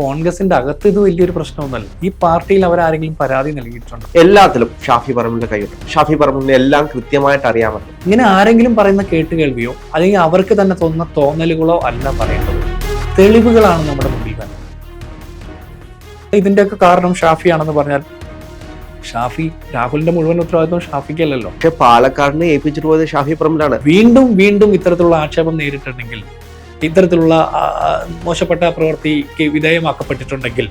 കോൺഗ്രസിന്റെ അകത്ത് ഇത് വലിയൊരു പ്രശ്നമൊന്നുമല്ല. ഈ പാർട്ടിയിൽ അവരാരെങ്കിലും പരാതി നൽകിയിട്ടുണ്ട്? എല്ലാത്തിലും ഷാഫി പറമ്പിന്റെ കൈയുണ്ട്. ഷാഫി പറമ്പിന്റെ എല്ലാം കൃത്യമായിട്ട് അറിയാമല്ലോ ഇങ്ങനെ ആരെങ്കിലും പറയുന്ന കേട്ട് കേൾവിയോ അല്ലെങ്കിൽ അവർക്ക് തന്നെ തോന്നുന്ന തോന്നലുകളോ അല്ല പറയേണ്ടത്. തെളിവുകളാണ് നമ്മുടെ മുമ്പിൽ തന്നെ ഇതിന്റെയൊക്കെ കാരണം ഷാഫിയാണെന്ന് പറഞ്ഞാൽ ഷാഫി രാഹുലിന്റെ മുഴുവൻ ഉത്തരവാദിത്വം ഷാഫിക്കല്ലല്ലോ. പക്ഷെ പാലക്കാടിനെ ഏൽപ്പിച്ചിട്ട് പോയത് ഷാഫി പറമ്പിലാണ്. വീണ്ടും വീണ്ടും ഇത്തരത്തിലുള്ള ആക്ഷേപം നേരിട്ടിട്ടുണ്ടെങ്കിൽ ഇത്തരത്തിലുള്ള മോശപ്പെട്ട പ്രവൃത്തിക്ക് വിധേയമാക്കപ്പെട്ടിട്ടുണ്ടെങ്കിൽ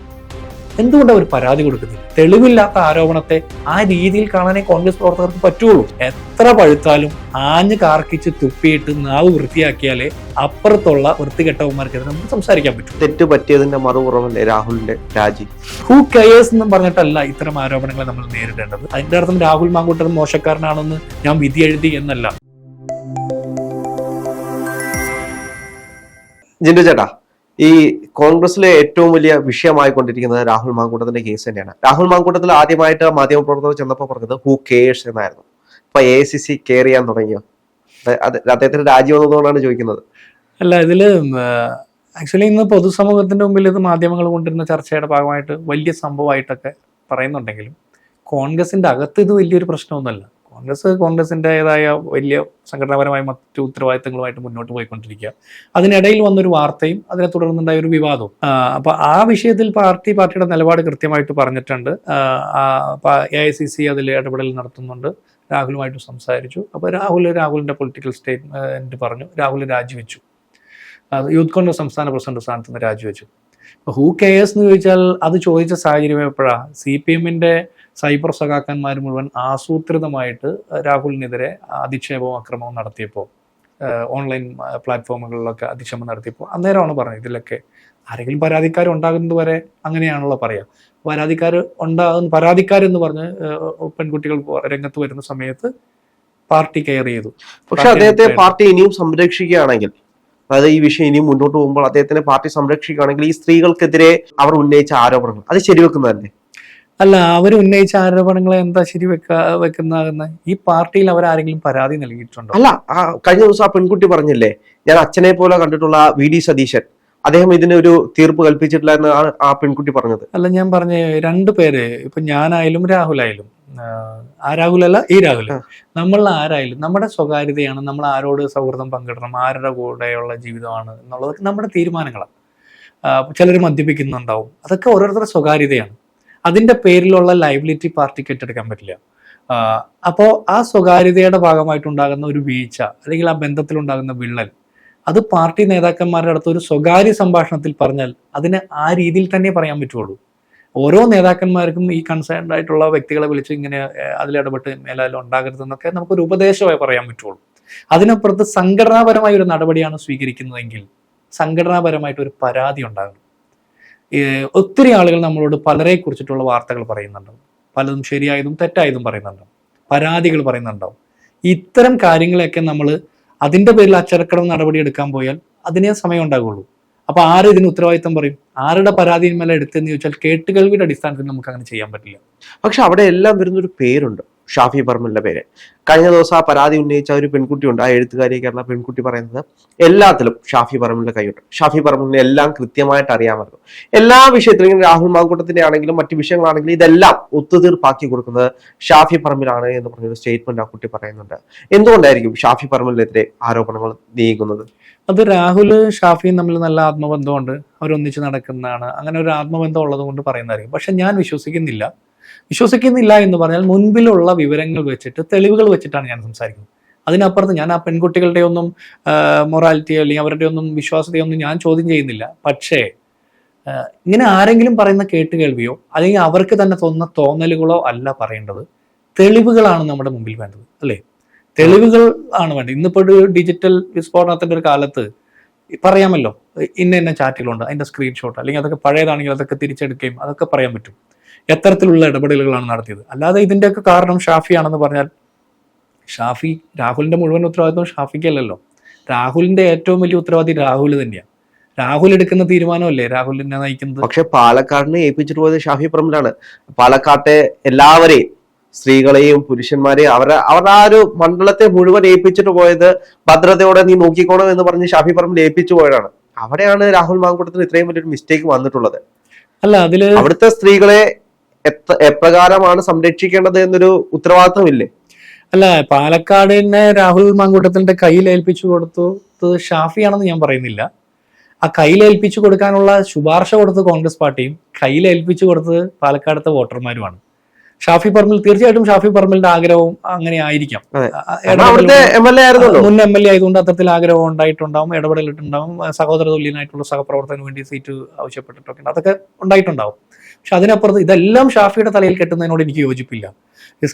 എന്തുകൊണ്ട് അവർ പരാതി കൊടുക്കുന്നില്ല തെളിവില്ലാത്ത ആരോപണത്തെ ആ രീതിയിൽ കാണാനേ കോൺഗ്രസ് പ്രവർത്തകർക്ക് പറ്റുള്ളൂ. എത്ര പഴുത്താലും ആഞ്ഞ് കാർക്കിച്ച് തുപ്പിയിട്ട് നാവ് വൃത്തിയാക്കിയാലേ അപ്പുറത്തുള്ള വൃത്തികെട്ടവന്മാർക്കെതിരെ നമുക്ക് സംസാരിക്കാൻ പറ്റും. തെറ്റ് പറ്റിയതിന്റെ മറുപുറമല്ലേ രാഹുലിന്റെ രാജി. ഹൂ കെയേഴ്സ് എന്നും പറഞ്ഞിട്ടല്ല ഇത്തരം ആരോപണങ്ങളെ നമ്മൾ നേരിടേണ്ടത്. അതിന്റെ അർത്ഥം രാഹുൽ മാങ്കൂട്ടർ മോശക്കാരനാണെന്ന് ഞാൻ വിധി എഴുതി എന്നല്ല. ജിൻഡു ചേട്ടാ ഈ കോൺഗ്രസിലെ ഏറ്റവും വലിയ വിഷയമായിക്കൊണ്ടിരിക്കുന്നത് രാഹുൽ മാങ്കൂട്ടത്തിന്റെ കേസ് തന്നെയാണ്. രാഹുൽ മാങ്കൂട്ടത്തിൽ ആദ്യമായിട്ട് മാധ്യമപ്രവർത്തകർ ചെന്നപ്പോൾ പറഞ്ഞത് ഹൂ കേഴ്സ് എന്നായിരുന്നു. ഇപ്പൊ എ സി സി കെയർ ചെയ്യാൻ തുടങ്ങിയോ? അദ്ദേഹത്തിന് രാജി വന്നതുകൊണ്ടാണ് ചോദിക്കുന്നത്. അല്ല ഇതിൽ ആക്ച്വലി ഇന്ന് പൊതുസമൂഹത്തിന്റെ മുമ്പിൽ ഇത് മാധ്യമങ്ങൾ കൊണ്ടിരുന്ന ചർച്ചയുടെ ഭാഗമായിട്ട് വലിയ സംഭവമായിട്ടൊക്കെ പറയുന്നുണ്ടെങ്കിലും കോൺഗ്രസിന്റെ അകത്ത് ഇത് വലിയൊരു പ്രശ്നമൊന്നുമല്ല. കോൺഗ്രസ് കോൺഗ്രസിന്റെതായ വലിയ സംഘടനാപരമായ മറ്റു ഉത്തരവാദിത്തങ്ങളുമായിട്ട് മുന്നോട്ട് പോയിക്കൊണ്ടിരിക്കുക. അതിനിടയിൽ വന്നൊരു വാർത്തയും അതിനെ തുടർന്നുണ്ടായ ഒരു വിവാദവും. അപ്പോൾ അപ്പൊ ആ വിഷയത്തിൽ പാർട്ടി പാർട്ടിയുടെ നിലപാട് കൃത്യമായിട്ട് പറഞ്ഞിട്ടുണ്ട്. എ ഐ സി സി അതിൽ ഇടപെടൽ നടത്തുന്നുണ്ട്. രാഹുലുമായിട്ട് സംസാരിച്ചു. അപ്പോൾ രാഹുൽ രാഹുലിന്റെ പൊളിറ്റിക്കൽ സ്റ്റേറ്റ്മെന്റ് പറഞ്ഞു. രാഹുൽ രാജിവെച്ചു. യൂത്ത് കോൺഗ്രസ് സംസ്ഥാന പ്രസിഡന്റ് സ്ഥാനത്ത് നിന്ന് രാജിവെച്ചു. ഹൂ കെയേഴ്സ് എന്ന് ചോദിച്ചാൽ അത് ചോദിച്ച സാഹചര്യം എപ്പോഴാണ് സി പി എമ്മിന്റെ സൈബർ സഖാക്കന്മാർ മുഴുവൻ ആസൂത്രിതമായിട്ട് രാഹുലിനെതിരെ അധിക്ഷേപവും അക്രമവും നടത്തിയപ്പോൾ ഓൺലൈൻ പ്ലാറ്റ്ഫോമുകളിലൊക്കെ അധിക്ഷേപം നടത്തിയപ്പോൾ അന്നേരമാണ് പറഞ്ഞത് ഇതിലൊക്കെ ആരെങ്കിലും പരാതിക്കാർ ഉണ്ടാകുന്നത് വരെ അങ്ങനെയാണല്ലോ പറയാം. പരാതിക്കാർ ഉണ്ടാകുന്ന പരാതിക്കാരെന്ന് പറഞ്ഞ് പെൺകുട്ടികൾ രംഗത്ത് വരുന്ന സമയത്ത് പാർട്ടി കെയർ ചെയ്തു. പക്ഷെ അദ്ദേഹത്തെ പാർട്ടി ഇനിയും സംരക്ഷിക്കുകയാണെങ്കിൽ അതായത് ഈ വിഷയം ഇനിയും മുന്നോട്ട് പോകുമ്പോൾ അദ്ദേഹത്തിന്റെ പാർട്ടി സംരക്ഷിക്കുകയാണെങ്കിൽ ഈ സ്ത്രീകൾക്കെതിരെ അവർ ഉന്നയിച്ച ആരോപണങ്ങൾ അത് ശരിവെക്കുന്നതല്ലേ? അല്ല അവർ ഉന്നയിച്ച ആരോപണങ്ങളെ എന്താ ശരി വെക്ക വെക്കുന്ന ഈ പാർട്ടിയിൽ അവർ ആരെങ്കിലും പരാതി നൽകിയിട്ടുണ്ടോ? അല്ല കഴിഞ്ഞ ദിവസം ആ പെൺകുട്ടി പറഞ്ഞില്ലേ ഞാൻ അച്ഛനെ പോലെ കണ്ടിട്ടുള്ള വി ഡി സതീശൻ അദ്ദേഹം ഇതിന് ഒരു തീർപ്പ് കൽപ്പിച്ചിട്ടില്ല എന്നാണ് ആ പെൺകുട്ടി പറഞ്ഞത്. അല്ല ഞാൻ പറഞ്ഞ രണ്ടു പേര് ഇപ്പൊ ഞാനായാലും രാഹുലായാലും ആ രാഹുലല്ല ഈ രാഹുൽ നമ്മൾ ആരായാലും നമ്മുടെ സ്വകാര്യതയാണ് നമ്മൾ ആരോട് സൗഹൃദം പങ്കിടണം ആരുടെ കൂടെയുള്ള ജീവിതമാണ് എന്നുള്ളത് നമ്മുടെ തീരുമാനങ്ങളാണ്. ചിലർ മദ്യപിക്കുന്നുണ്ടാവും. അതൊക്കെ ഓരോരുത്തരുടെ സ്വകാര്യതയാണ്. അതിന്റെ പേരിലുള്ള ലൈബിലിറ്റി പാർട്ടിക്ക് ഏറ്റെടുക്കാൻ പറ്റില്ല. അപ്പോൾ അപ്പോ ആ സ്വകാര്യതയുടെ ഭാഗമായിട്ടുണ്ടാകുന്ന ഒരു വീഴ്ച അല്ലെങ്കിൽ ആ ബന്ധത്തിലുണ്ടാകുന്ന വിള്ളൽ അത് പാർട്ടി നേതാക്കന്മാരുടെ അടുത്ത് ഒരു സ്വകാര്യ സംഭാഷണത്തിൽ പറഞ്ഞാൽ അതിന് ആ രീതിയിൽ തന്നെ പറയാൻ പറ്റുള്ളൂ. ഓരോ നേതാക്കന്മാർക്കും ഈ കൺസേൺഡ് ആയിട്ടുള്ള വ്യക്തികളെ വിളിച്ച് ഇങ്ങനെ അതിലിടപെട്ട് മേലാലും ഉണ്ടാകരുതെന്നൊക്കെ നമുക്കൊരു ഉപദേശമായി പറയാൻ പറ്റുള്ളൂ. അതിനപ്പുറത്ത് സംഘടനാപരമായ ഒരു നടപടിയാണ് സ്വീകരിക്കുന്നതെങ്കിൽ സംഘടനാപരമായിട്ട് ഒരു പരാതി ഉണ്ടാകണം. ഏഹ്, ഒത്തിരി ആളുകൾ നമ്മളോട് പലരെ കുറിച്ചിട്ടുള്ള വാർത്തകൾ പറയുന്നുണ്ടാവും പലതും ശരിയായതും തെറ്റായതും പറയുന്നുണ്ടാവും പരാതികൾ പറയുന്നുണ്ടാവും. ഇത്തരം കാര്യങ്ങളെയൊക്കെ നമ്മൾ അതിന്റെ പേരിൽ അച്ചടക്കടം നടപടി എടുക്കാൻ പോയാൽ അതിനേ സമയം ഉണ്ടാകുള്ളൂ അപ്പൊ ആര് ഇതിന് ഉത്തരവാദിത്തം പറയും? ആരുടെ പരാതിയിന്മേലെ എടുത്തെന്ന് ചോദിച്ചാൽ കേട്ടുകേൾവിയുടെ അടിസ്ഥാനത്തിൽ നമുക്ക് അങ്ങനെ ചെയ്യാൻ പറ്റില്ല. പക്ഷെ അവിടെ എല്ലാം വരുന്നൊരു പേരുണ്ട്. ഷാഫി പറമ്പിലിന്റെ പേര്. കഴിഞ്ഞ ദിവസം ആ പരാതി ഉന്നയിച്ച ഒരു പെൺകുട്ടിയുണ്ട്. ആ എഴുത്തുകാരിയൊക്കെയുള്ള പെൺകുട്ടി പറയുന്നത് എല്ലാത്തിലും ഷാഫി പറമ്പിലിന്റെ കൈയുണ്ട്. ഷാഫി പറമ്പിലിനെ എല്ലാം കൃത്യമായിട്ട് അറിയാമായിരുന്നു. എല്ലാ വിഷയത്തിലും രാഹുൽ മാങ്കൂട്ടത്തിന്റെ ആണെങ്കിലും മറ്റു വിഷയങ്ങളാണെങ്കിലും ഇതെല്ലാം ഒത്തുതീർപ്പാക്കി കൊടുക്കുന്നത് ഷാഫി പറമ്പിലാണ് എന്ന് പറഞ്ഞൊരു സ്റ്റേറ്റ്മെന്റ് ആ കുട്ടി പറയുന്നുണ്ട്. എന്തുകൊണ്ടായിരിക്കും ഷാഫി പറമ്പിലിനെതിരെ ആരോപണങ്ങൾ നീങ്ങുന്നത്? അത് രാഹുൽ ഷാഫിയും തമ്മിൽ നല്ല ആത്മബന്ധമുണ്ട്. അവരൊന്നിച്ച് നടക്കുന്നതാണ്. അങ്ങനെ ഒരു ആത്മബന്ധം ഉള്ളത് കൊണ്ട് പറയുന്നതായിരിക്കും. പക്ഷെ ഞാൻ വിശ്വസിക്കുന്നില്ല. വിശ്വസിക്കുന്നില്ല എന്ന് പറഞ്ഞാൽ മുൻപിലുള്ള വിവരങ്ങൾ വെച്ചിട്ട് തെളിവുകൾ വെച്ചിട്ടാണ് ഞാൻ സംസാരിക്കുന്നത്. അതിനപ്പുറത്ത് ഞാൻ ആ പെൺകുട്ടികളുടെ ഒന്നും മൊറാലിറ്റിയോ അല്ലെങ്കിൽ അവരുടെ ഒന്നും വിശ്വാസതയൊന്നും ഞാൻ ചോദ്യം ചെയ്യുന്നില്ല. പക്ഷേ ഇങ്ങനെ ആരെങ്കിലും പറയുന്ന കേട്ട് കേൾവിയോ അല്ലെങ്കിൽ അവർക്ക് തന്നെ തോന്ന തോന്നലുകളോ അല്ല പറയേണ്ടത്. തെളിവുകളാണ് നമ്മുടെ മുമ്പിൽ വേണ്ടത് അല്ലേ? തെളിവുകൾ ആണ് വേണ്ടത്. ഇന്നിപ്പോൾ ഒരു ഡിജിറ്റൽ വിസ്ഫോടനത്തിന്റെ ഒരു കാലത്ത് പറയാമല്ലോ ഇന്ന ഇന്ന ചാറ്റുകളുണ്ട് അതിന്റെ സ്ക്രീൻഷോട്ട് അല്ലെങ്കിൽ അതൊക്കെ പഴയതാണെങ്കിൽ അതൊക്കെ തിരിച്ചെടുക്കുകയും അതൊക്കെ പറയാൻ പറ്റും. എത്തരത്തിലുള്ള ഇടപെടലുകളാണ് നടത്തിയത്. അല്ലാതെ ഇതിന്റെയൊക്കെ കാരണം ഷാഫിയാണെന്ന് പറഞ്ഞാൽ ഷാഫി രാഹുലിന്റെ മുഴുവൻ ഉത്തരവാദിത്വം ഷാഫിക്കല്ലല്ലോ രാഹുലിന്റെ ഏറ്റവും വലിയ ഉത്തരവാദി രാഹുൽ തന്നെയാണ്. രാഹുൽ എടുക്കുന്ന തീരുമാനമല്ലേ രാഹുലിനെ നയിക്കുന്നത്? പക്ഷെ പാലക്കാടിനെ ഏൽപ്പിച്ചിട്ട് പോയത് ഷാഫി പറമ്പിലാണ് പാലക്കാട്ടെ എല്ലാവരെയും സ്ത്രീകളെയും പുരുഷന്മാരെയും അവരെ അവരുടെ ആ ഒരു മണ്ഡലത്തെ മുഴുവൻ ഏൽപ്പിച്ചിട്ട് പോയത് ഭദ്രതയോടെ നീ നോക്കിക്കോണം എന്ന് പറഞ്ഞ് ഷാഫി പറമ്പിൽ ഏൽപ്പിച്ചു പോയതാണ്. അവിടെയാണ് രാഹുൽ മാങ്കുടത്തിന് ഇത്രയും വലിയൊരു മിസ്റ്റേക്ക് വന്നിട്ടുള്ളത്. അല്ല അതിൽ അവിടുത്തെ സ്ത്രീകളെ എപ്രകാരമാണ് സംരക്ഷിക്കേണ്ടത് എന്നൊരു ഉത്തരവാദിത്തമില്ലേ അല്ല പാലക്കാട് തന്നെ രാഹുൽ മാങ്കൂട്ടത്തിന്റെ കയ്യിൽ ഏൽപ്പിച്ചു കൊടുത്തത് ഷാഫിയാണെന്ന് ഞാൻ പറയുന്നില്ല. ആ കയ്യിൽ ഏൽപ്പിച്ചു കൊടുക്കാനുള്ള ശുപാർശ കൊടുത്തത് കോൺഗ്രസ് പാർട്ടിയും കയ്യിൽ ഏൽപ്പിച്ചു കൊടുത്തത് പാലക്കാടത്തെ വോട്ടർമാരുമാണ്. ഷാഫി പറമ്പിൽ തീർച്ചയായിട്ടും ഷാഫി പറമ്പിലിന്റെ ആഗ്രഹവും അങ്ങനെ ആയിരിക്കാം. മുൻ എം എൽ എ ആയതുകൊണ്ട് അത്തരത്തിൽ ആഗ്രഹം ഉണ്ടായിട്ടുണ്ടാവും ഇടപെടലിട്ടുണ്ടാവും സഹോദര തുല്യനായിട്ടുള്ള സഹപ്രവർത്തകന് വേണ്ടി സീറ്റ് ആവശ്യപ്പെട്ടിട്ടൊക്കെ ഉണ്ട് അതൊക്കെ ഉണ്ടായിട്ടുണ്ടാവും. പക്ഷെ അതിനപ്പുറത്ത് ഇതെല്ലാം ഷാഫിയുടെ തലയിൽ കെട്ടുന്നതിനോട് എനിക്ക് യോജിപ്പില്ല.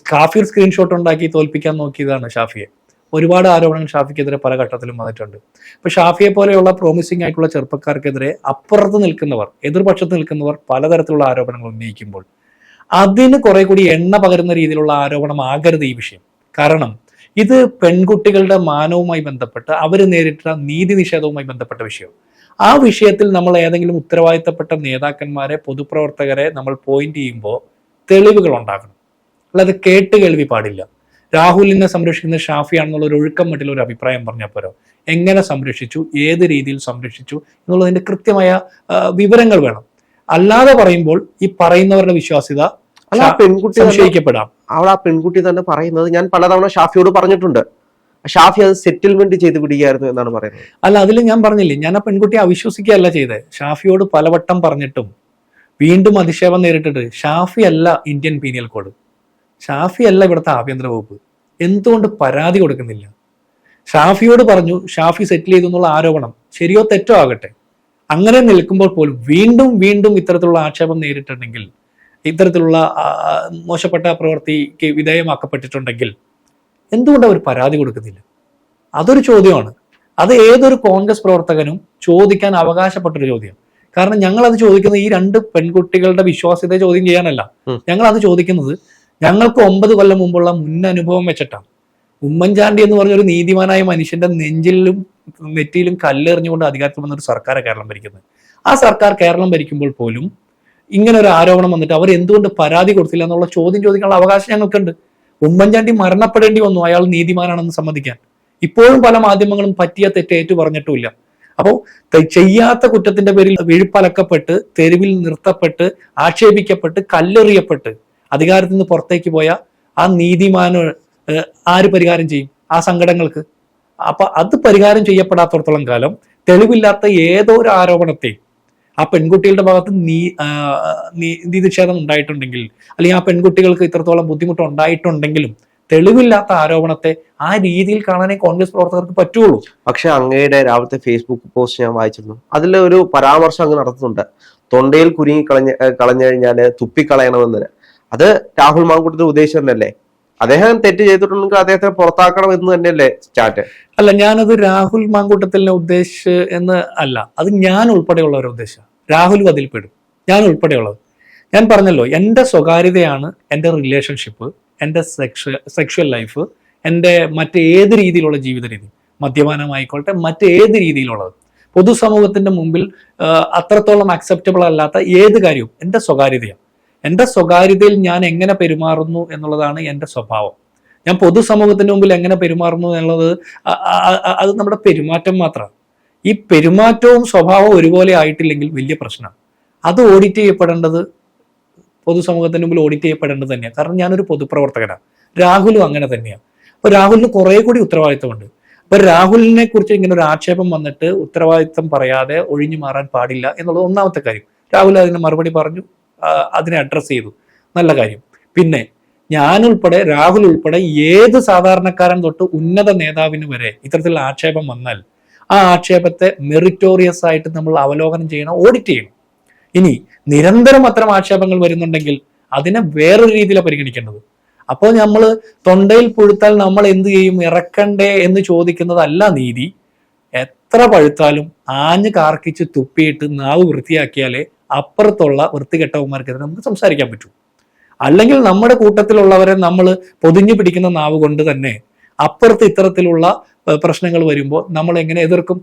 കാഫിർ സ്ക്രീൻഷോട്ട് ഉണ്ടാക്കി തോൽപ്പിക്കാൻ നോക്കിയതാണ് ഷാഫിയെ. ഒരുപാട് ആരോപണങ്ങൾ ഷാഫിക്കെതിരെ പല ഘട്ടത്തിലും വന്നിട്ടുണ്ട്. ഇപ്പൊ ഷാഫിയെ പോലെയുള്ള പ്രോമിസിംഗ് ആയിട്ടുള്ള ചെറുപ്പക്കാർക്കെതിരെ അപ്പുറത്ത് നിൽക്കുന്നവർ എതിർപക്ഷത്ത് നിൽക്കുന്നവർ പലതരത്തിലുള്ള ആരോപണങ്ങൾ ഉന്നയിക്കുമ്പോൾ അതിന് കുറെ കൂടി എണ്ണ പകരുന്ന രീതിയിലുള്ള ആരോപണം ആകരുത് ഈ വിഷയം. കാരണം ഇത് പെൺകുട്ടികളുടെ മാനവുമായി ബന്ധപ്പെട്ട് അവർ നേരിട്ട നീതി നിഷേധവുമായി ബന്ധപ്പെട്ട വിഷയം ആ വിഷയത്തിൽ നമ്മൾ ഏതെങ്കിലും ഉത്തരവാദിത്തപ്പെട്ട നേതാക്കന്മാരെ പൊതുപ്രവർത്തകരെ നമ്മൾ പോയിന്റ് ചെയ്യുമ്പോൾ തെളിവുകൾ ഉണ്ടാക്കണം. അല്ലാതെ കേട്ട് കേൾവി പാടില്ല. രാഹുലിനെ സംരക്ഷിക്കുന്ന ഷാഫിയാണെന്നുള്ള ഒരു ഒഴുക്കം മട്ടിൽ ഒരു അഭിപ്രായം പറഞ്ഞാൽ പോരോ. എങ്ങനെ സംരക്ഷിച്ചു? ഏത് രീതിയിൽ സംരക്ഷിച്ചു? എന്നുള്ളതിന്റെ കൃത്യമായ വിവരങ്ങൾ വേണം. അല്ലാതെ പറയുമ്പോൾ ഈ പറയുന്നവരുടെ വിശ്വാസ്യത അല്ല പെൺകുട്ടി സംശയിക്കപ്പെടാം. അവൾ ആ പെൺകുട്ടി തന്നെ പറയുന്നത് ഞാൻ പലതവണ ഷാഫിയോട് പറഞ്ഞിട്ടുണ്ട്. ഷാഫി അത് സെറ്റിൽമെന്റ് ചെയ്ത് വിടുകയായിരുന്നു എന്നാണ് പറയുന്നത്. അല്ല അതിൽ ഞാൻ പറഞ്ഞില്ലേ ഞാൻ ആ പെൺകുട്ടിയെ അവിശ്വസിക്കുകയല്ല ചെയ്തത് ഷാഫിയോട് പലവട്ടം പറഞ്ഞിട്ടും വീണ്ടും അധിക്ഷേപം നേരിട്ടിട്ട് ഷാഫി അല്ല ഇന്ത്യൻ പീനിയൽ കോഡ്. ഷാഫി അല്ല ഇവിടുത്തെ ആഭ്യന്തര വകുപ്പ്. എന്തുകൊണ്ട് പരാതി കൊടുക്കുന്നില്ല? ഷാഫിയോട് പറഞ്ഞു ഷാഫി സെറ്റിൽ ചെയ്തു എന്നുള്ള ആരോപണം ശരിയോ തെറ്റോ ആകട്ടെ. അങ്ങനെ നിൽക്കുമ്പോൾ പോലും വീണ്ടും വീണ്ടും ഇത്തരത്തിലുള്ള ആക്ഷേപം നേരിട്ടുണ്ടെങ്കിൽ ഇത്തരത്തിലുള്ള മോശപ്പെട്ട പ്രവൃത്തിക്ക് വിധേയമാക്കപ്പെട്ടിട്ടുണ്ടെങ്കിൽ എന്തുകൊണ്ട് അവർ പരാതി കൊടുക്കുന്നില്ല? അതൊരു ചോദ്യമാണ്. അത് ഏതൊരു കോൺഗ്രസ് പ്രവർത്തകനും ചോദിക്കാൻ അവകാശപ്പെട്ടൊരു ചോദ്യം കാരണം ഞങ്ങൾ അത് ചോദിക്കുന്നത് ഈ രണ്ട് പെൺകുട്ടികളുടെ വിശ്വാസ്യത ചോദ്യം ചെയ്യാനല്ല. ഞങ്ങൾ അത് ചോദിക്കുന്നത് ഞങ്ങൾക്ക് ഒമ്പത് കൊല്ലം മുമ്പുള്ള മുൻ അനുഭവം വെച്ചിട്ടാണ്. ഉമ്മൻചാണ്ടി എന്ന് പറഞ്ഞ ഒരു നീതിമാനായ മനുഷ്യന്റെ നെഞ്ചിലും നെറ്റിയിലും കല്ലെറിഞ്ഞുകൊണ്ട് അധികാരത്തിൽ വന്ന ഒരു സർക്കാർ കേരളം ഭരിക്കുന്നത്. ആ സർക്കാർ കേരളം ഭരിക്കുമ്പോൾ പോലും ഇങ്ങനെ ഒരു ആരോപണം വന്നിട്ട് അവർ എന്തുകൊണ്ട് പരാതി കൊടുത്തില്ല എന്നുള്ള ചോദ്യം ചോദിക്കാനുള്ള അവകാശം ഞങ്ങൾക്കുണ്ട്. ഉമ്മൻചാണ്ടി മരണപ്പെടേണ്ടി വന്നു. അയാൾ നീതിമാനാണെന്ന് സമ്മതിക്കാൻ. ഇപ്പോഴും പല മാധ്യമങ്ങളും പറ്റിയ തെറ്റേറ്റു പറഞ്ഞിട്ടുമില്ല. അപ്പോൾ ചെയ്യാത്ത കുറ്റത്തിന്റെ പേരിൽ വിഴുപ്പലക്കപ്പെട്ട് തെരുവിൽ നിർത്തപ്പെട്ട് ആക്ഷേപിക്കപ്പെട്ട് കല്ലെറിയപ്പെട്ട് അധികാരത്തിൽ നിന്ന് പുറത്തേക്ക് പോയ ആ നീതിമാന് ആര് പരിഹാരം ചെയ്യും? ആ സങ്കടങ്ങൾക്ക് അപ്പൊ അത് പരിഹാരം ചെയ്യപ്പെടാത്തടത്തോളം കാലം തെളിവില്ലാത്ത ഏതോ ഒരു ആരോപണത്തെയും ആ പെൺകുട്ടികളുടെ ഭാഗത്ത് നീ നീതി നിഷേധം ഉണ്ടായിട്ടുണ്ടെങ്കിൽ അല്ലെങ്കിൽ ആ പെൺകുട്ടികൾക്ക് ഇത്രത്തോളം ബുദ്ധിമുട്ട് ഉണ്ടായിട്ടുണ്ടെങ്കിലും തെളിവില്ലാത്ത ആരോപണത്തെ ആ രീതിയിൽ കാണാനേ കോൺഗ്രസ് പ്രവർത്തകർക്ക് പറ്റുള്ളൂ. പക്ഷെ അങ്ങയുടെ രാവിലത്തെ ഫേസ്ബുക്ക് പോസ്റ്റ് ഞാൻ വായിച്ചിരുന്നു. അതിൽ ഒരു പരാമർശം അങ്ങ് നടത്തുന്നുണ്ട്. തൊണ്ടയിൽ കുരുങ്ങി കളഞ്ഞ കളഞ്ഞു കഴിഞ്ഞാൽ തുപ്പിക്കളയണമെന്ന് അത് രാഹുൽ മാങ്കൂട്ടത്തിൽ ഉദ്ദേശിച്ചതല്ലേ? അദ്ദേഹം തെറ്റ് ചെയ്തിട്ടുണ്ടെങ്കിൽ അദ്ദേഹത്തെ പുറത്താക്കണം എന്ന് തന്നെയല്ലേ സ്റ്റാറ്റ് അല്ല ഞാനത് രാഹുൽ മാങ്കൂട്ടത്തിലിനെ ഉദ്ദേശിച്ച് എന്ന് അല്ല. അത് ഞാൻ ഉൾപ്പെടെയുള്ളവരെ ഉദ്ദേശം രാഹുലും അതിൽ പെടും. ഞാൻ ഉൾപ്പെടെയുള്ളത്. ഞാൻ പറഞ്ഞല്ലോ എന്റെ സ്വകാര്യതയാണ് എന്റെ റിലേഷൻഷിപ്പ് എന്റെ സെക്ഷ സെക്ഷൽ ലൈഫ് എന്റെ മറ്റേത് രീതിയിലുള്ള ജീവിത രീതി. മദ്യപാനമായിക്കോട്ടെ മറ്റേത് രീതിയിലുള്ളത്. പൊതുസമൂഹത്തിന്റെ മുമ്പിൽ അത്രത്തോളം അക്സെപ്റ്റബിൾ അല്ലാത്ത ഏത് കാര്യവും എന്റെ സ്വകാര്യതയാണ്. എന്റെ സ്വകാര്യതയിൽ ഞാൻ എങ്ങനെ പെരുമാറുന്നു എന്നുള്ളതാണ് എന്റെ സ്വഭാവം. ഞാൻ പൊതുസമൂഹത്തിന് മുമ്പിൽ എങ്ങനെ പെരുമാറുന്നു എന്നുള്ളത് അത് നമ്മുടെ പെരുമാറ്റം മാത്രമാണ്. ഈ പെരുമാറ്റവും സ്വഭാവവും ഒരുപോലെ ആയിട്ടില്ലെങ്കിൽ വലിയ പ്രശ്നമാണ്. അത് ഓഡിറ്റ് ചെയ്യപ്പെടേണ്ടത് പൊതുസമൂഹത്തിന് മുമ്പിൽ ഓഡിറ്റ് ചെയ്യപ്പെടേണ്ടത് തന്നെയാണ്. കാരണം ഞാനൊരു പൊതുപ്രവർത്തകനാണ്. രാഹുലും അങ്ങനെ തന്നെയാണ്. അപ്പൊ രാഹുലിന് കുറെ കൂടി ഉത്തരവാദിത്തമുണ്ട് അപ്പൊ രാഹുലിനെ കുറിച്ച് ഇങ്ങനെ ഒരു ആക്ഷേപം വന്നിട്ട് ഉത്തരവാദിത്തം പറയാതെ ഒഴിഞ്ഞു മാറാൻ പാടില്ല എന്നുള്ളത് ഒന്നാമത്തെ കാര്യം. രാഹുൽ അതിന് മറുപടി പറഞ്ഞു. അതിനെ അഡ്രസ്സ് ചെയ്തു. നല്ല കാര്യം. പിന്നെ ഞാനുൾപ്പെടെ രാഹുൽ ഉൾപ്പെടെ ഏത് സാധാരണക്കാരൻ തൊട്ട് ഉന്നത നേതാവിന് വരെ ഇത്തരത്തിലുള്ള ആക്ഷേപം വന്നാൽ ആ ആക്ഷേപത്തെ മെറിറ്റോറിയസ് ആയിട്ട് നമ്മൾ അവലോകനം ചെയ്യണം ഓഡിറ്റ് ചെയ്യണം. ഇനി നിരന്തരം അത്തരം ആക്ഷേപങ്ങൾ വരുന്നുണ്ടെങ്കിൽ അതിനെ വേറൊരു രീതിയിലാണ് പരിഗണിക്കേണ്ടത്. അപ്പോൾ നമ്മൾ തൊണ്ടയിൽ പുഴുത്താൽ നമ്മൾ എന്ത് ചെയ്യും? ഇറക്കണ്ടേ എന്ന് ചോദിക്കുന്നതല്ല നീതി. എത്ര പഴുത്താലും ആഞ്ഞ് കാർക്കിച്ച് തുപ്പിയിട്ട് നാവ് വൃത്തിയാക്കിയാലേ അപ്പുറത്തുള്ള വൃത്തികെട്ടവന്മാർക്കെതിരെ നമുക്ക് സംസാരിക്കാൻ പറ്റൂ. അല്ലെങ്കിൽ നമ്മുടെ കൂട്ടത്തിലുള്ളവരെ നമ്മൾ പൊതിഞ്ഞു പിടിക്കുന്ന നാവ് കൊണ്ട് തന്നെ അപ്പുറത്ത് ഇത്തരത്തിലുള്ള പ്രശ്നങ്ങൾ വരുമ്പോൾ നമ്മൾ എങ്ങനെ എതിർക്കും?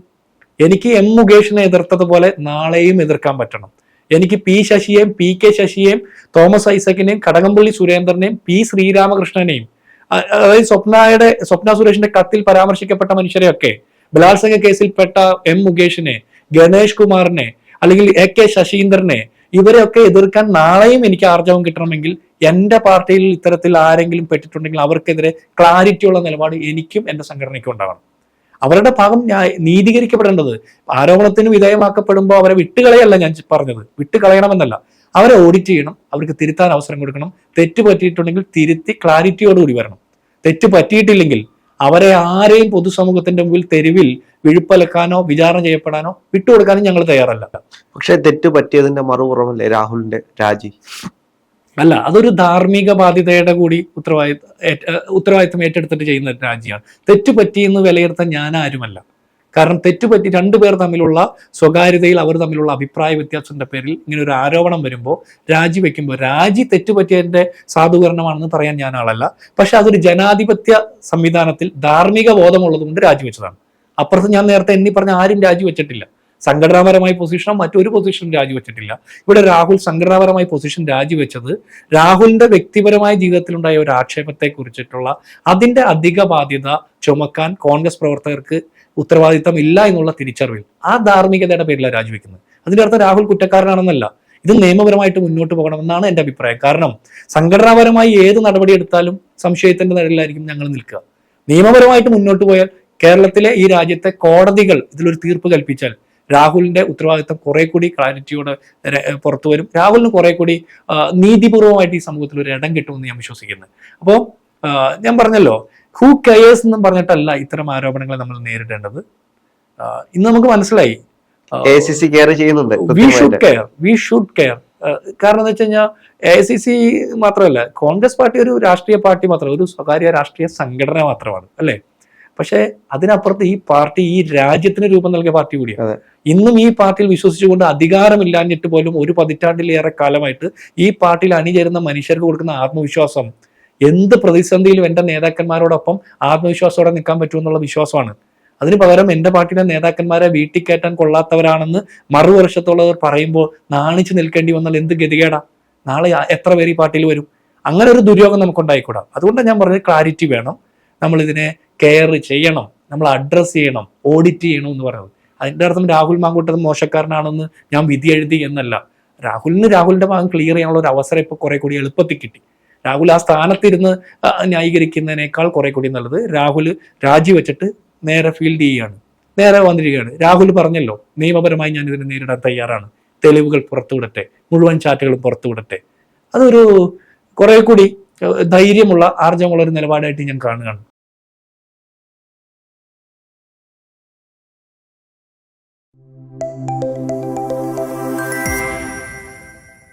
എനിക്ക് എം മുകേഷിനെ എതിർത്തതുപോലെ നാളെയും എതിർക്കാൻ പറ്റണം. എനിക്ക് പി ശശിയെയും പി കെ ശശിയെയും തോമസ് ഐസക്കിനെയും കടകംപള്ളി സുരേന്ദ്രനെയും പി ശ്രീരാമകൃഷ്ണനെയും അതായത് സ്വപ്നയുടെ സ്വപ്ന സുരേഷിന്റെ കത്തിൽ പരാമർശിക്കപ്പെട്ട മനുഷ്യരെയൊക്കെ ബലാത്സംഗ കേസിൽപ്പെട്ട എം മുകേഷിനെ ഗണേഷ് കുമാറിനെ അല്ലെങ്കിൽ എ കെ ശശീന്ദ്രനെ ഇവരെയൊക്കെ എതിർക്കാൻ നാളെയും എനിക്ക് ആർജവം കിട്ടണമെങ്കിൽ എന്റെ പാർട്ടിയിൽ ഇത്തരത്തിൽ ആരെങ്കിലും പെട്ടിട്ടുണ്ടെങ്കിൽ അവർക്കെതിരെ ക്ലാരിറ്റിയുള്ള നിലപാട് എനിക്കും എന്റെ സംഘടനയ്ക്കും ഉണ്ടാവണം. അവരുടെ ഭാഗം ഞാൻ നീതീകരിക്കപ്പെടേണ്ടത് ആരോപണത്തിന് വിധേയമാക്കപ്പെടുമ്പോൾ അവരെ വിട്ടുകളയല്ല ഞാൻ പറഞ്ഞത്. വിട്ടുകളയണമെന്നല്ല. അവരെ ഓഡിറ്റ് ചെയ്യണം. അവർക്ക് തിരുത്താൻ അവസരം കൊടുക്കണം. തെറ്റ് പറ്റിയിട്ടുണ്ടെങ്കിൽ തിരുത്തി ക്ലാരിറ്റിയോടുകൂടി വരണം. തെറ്റ് പറ്റിയിട്ടില്ലെങ്കിൽ അവരെ ആരെയും പൊതുസമൂഹത്തിന്റെ മുമ്പിൽ തെരുവിൽ വിഴുപ്പലക്കാനോ വിചാരണ ചെയ്യപ്പെടാനോ വിട്ടുകൊടുക്കാനും ഞങ്ങൾ തയ്യാറല്ല. പക്ഷെ തെറ്റ് പറ്റിയതിന്റെ മറുപുറമല്ലേ രാഹുലിന്റെ രാജി? അല്ല അതൊരു ധാർമ്മിക ബാധ്യതയുടെ കൂടി ഉത്തരവാദിത്വ ഉത്തരവാദിത്വം ഏറ്റെടുത്തിട്ട് ചെയ്യുന്ന രാജ്യമാണ്. തെറ്റ് പറ്റിയെന്ന് വിലയിരുത്താൻ ഞാൻ ആരുമല്ല. കാരണം തെറ്റ് പറ്റി രണ്ടുപേർ തമ്മിലുള്ള സ്വകാര്യതയിൽ അവർ തമ്മിലുള്ള അഭിപ്രായ വ്യത്യാസത്തിന്റെ പേരിൽ ഇങ്ങനെ ഒരു ആരോപണം വരുമ്പോൾ രാജി വെക്കുമ്പോൾ രാജി തെറ്റ് പറ്റിയതിന്റെ സാധൂകരണമാണെന്ന് പറയാൻ ഞാൻ ആളല്ല. പക്ഷെ അതൊരു ജനാധിപത്യ സംവിധാനത്തിൽ ധാർമ്മിക ബോധമുള്ളത് കൊണ്ട് രാജിവെച്ചതാണ് അപ്പുറത്ത് ഞാൻ നേരത്തെ എന്നീ പറഞ്ഞ ആരും രാജിവെച്ചിട്ടില്ല. സംഘടനാപരമായ പൊസിഷനോ മറ്റൊരു പൊസിഷനും രാജിവെച്ചിട്ടില്ല. ഇവിടെ രാഹുൽ സംഘടനാപരമായ പൊസിഷൻ രാജിവെച്ചത് രാഹുലിന്റെ വ്യക്തിപരമായ ജീവിതത്തിലുണ്ടായ ഒരു ആക്ഷേപത്തെ കുറിച്ചിട്ടുള്ള അതിന്റെ അധിക ബാധ്യത ചുമക്കാൻ കോൺഗ്രസ് പ്രവർത്തകർക്ക് ഉത്തരവാദിത്തം ഇല്ല എന്നുള്ള തിരിച്ചറിവിൽ ആ ധാർമ്മികതയുടെ പേരിലാണ് രാജിവെക്കുന്നത്. അതിന്റെ അർത്ഥം രാഹുൽ കുറ്റക്കാരനാണെന്നല്ല. ഇത് നിയമപരമായിട്ട് മുന്നോട്ട് പോകണമെന്നാണ് എന്റെ അഭിപ്രായം. കാരണം സംഘടനാപരമായി ഏത് നടപടി എടുത്താലും സംശയത്തിന്റെ നിഴലിലായിരിക്കും ഞങ്ങൾ നിൽക്കുക. നിയമപരമായിട്ട് മുന്നോട്ട് പോയാൽ കേരളത്തിലെ ഈ രാജ്യത്തെ കോടതികൾ ഇതിലൊരു തീർപ്പ് കൽപ്പിച്ചാൽ രാഹുലിന്റെ ഉത്തരവാദിത്തം കുറെ കൂടി ക്ലാരിറ്റിയോട് പുറത്തു വരും. രാഹുലിന് കുറെ കൂടി നീതിപൂർവമായിട്ട് ഈ സമൂഹത്തിൽ ഒരു ഇടം കിട്ടുമെന്ന് ഞാൻ വിശ്വസിക്കുന്നു. അപ്പോൾ ഞാൻ പറഞ്ഞല്ലോ ഹൂ കെയേഴ്സ് എന്നും പറഞ്ഞിട്ടല്ല ഇത്തരം ആരോപണങ്ങൾ നമ്മൾ നേരിടേണ്ടത്. ഇന്ന് നമുക്ക് മനസ്സിലായി കെയർ ചെയ്യുന്നുണ്ട് we should care we should care കാരണം എന്ന് വെച്ച് കഴിഞ്ഞാൽ എ സി സി മാത്രമല്ല കോൺഗ്രസ് പാർട്ടി ഒരു രാഷ്ട്രീയ പാർട്ടി മാത്രമല്ല ഒരു സ്വകാര്യ രാഷ്ട്രീയ സംഘടന മാത്രമാണ് അല്ലേ? പക്ഷേ അതിനപ്പുറത്ത് ഈ പാർട്ടി ഈ രാജ്യത്തിന് രൂപം നൽകിയ പാർട്ടി കൂടിയാണ് ഇന്നും ഈ പാർട്ടിയിൽ വിശ്വസിച്ചുകൊണ്ട് അധികാരമില്ലാഞ്ഞിട്ട് പോലും ഒരു പതിറ്റാണ്ടിലേറെ കാലമായിട്ട് ഈ പാർട്ടിയിൽ അണിചേരുന്ന മനുഷ്യർക്ക് കൊടുക്കുന്ന ആത്മവിശ്വാസം എന്ത് പ്രതിസന്ധിയിലും എന്റെ നേതാക്കന്മാരോടൊപ്പം ആത്മവിശ്വാസത്തോടെ നിൽക്കാൻ പറ്റുമെന്നുള്ള വിശ്വാസമാണ്. അതിന് പകരം എന്റെ പാർട്ടിയിലെ നേതാക്കന്മാരെ വീട്ടിൽ കയറ്റാൻ കൊള്ളാത്തവരാണെന്ന് മറുവർഷത്തുള്ളവർ പറയുമ്പോൾ നാണിച്ചു നിൽക്കേണ്ടി വന്നാൽ എന്ത് ഗതികേടാ? നാളെ എത്ര പേര് ഈ പാർട്ടിയിൽ വരും? അങ്ങനെ ഒരു ദുര്യോഗം നമുക്ക് ഉണ്ടായിക്കൂടാം അതുകൊണ്ടാണ് ഞാൻ പറഞ്ഞത് ക്ലാരിറ്റി വേണം. നമ്മൾ ഇതിനെ കെയർ ചെയ്യണം നമ്മൾ അഡ്രസ്സ് ചെയ്യണം ഓഡിറ്റ് ചെയ്യണം എന്ന് പറയുന്നത്. അതിന്റെ അർത്ഥം രാഹുൽ മാങ്കൂട്ടത് മോശക്കാരനാണെന്ന് ഞാൻ വിധി എഴുതി എന്നല്ല. രാഹുലിന് രാഹുലിന്റെ ഭാഗം ക്ലിയർ ചെയ്യാനുള്ള ഒരു അവസരം ഇപ്പൊ കുറെ കൂടി എളുപ്പത്തിൽ കിട്ടി. രാഹുൽ ആ സ്ഥാനത്തിരുന്ന് ന്യായീകരിക്കുന്നതിനേക്കാൾ കുറെ കൂടി നല്ലത് രാഹുൽ രാജിവെച്ചിട്ട് നേരെ ഫീൽഡ് ചെയ്യുകയാണ്. നേരെ വന്നിരിക്കുകയാണ്. രാഹുൽ പറഞ്ഞല്ലോ നിയമപരമായി ഞാൻ ഇതിനെ നേരിടാൻ തയ്യാറാണ്. തെളിവുകൾ പുറത്തുവിടട്ടെ മുഴുവൻ ചാറ്റുകളും പുറത്തുവിടട്ടെ. അതൊരു കുറെ കൂടി ധൈര്യമുള്ള ആർജവമുള്ള ഒരു നിലപാടായിട്ട് ഞാൻ കാണുകയാണ്.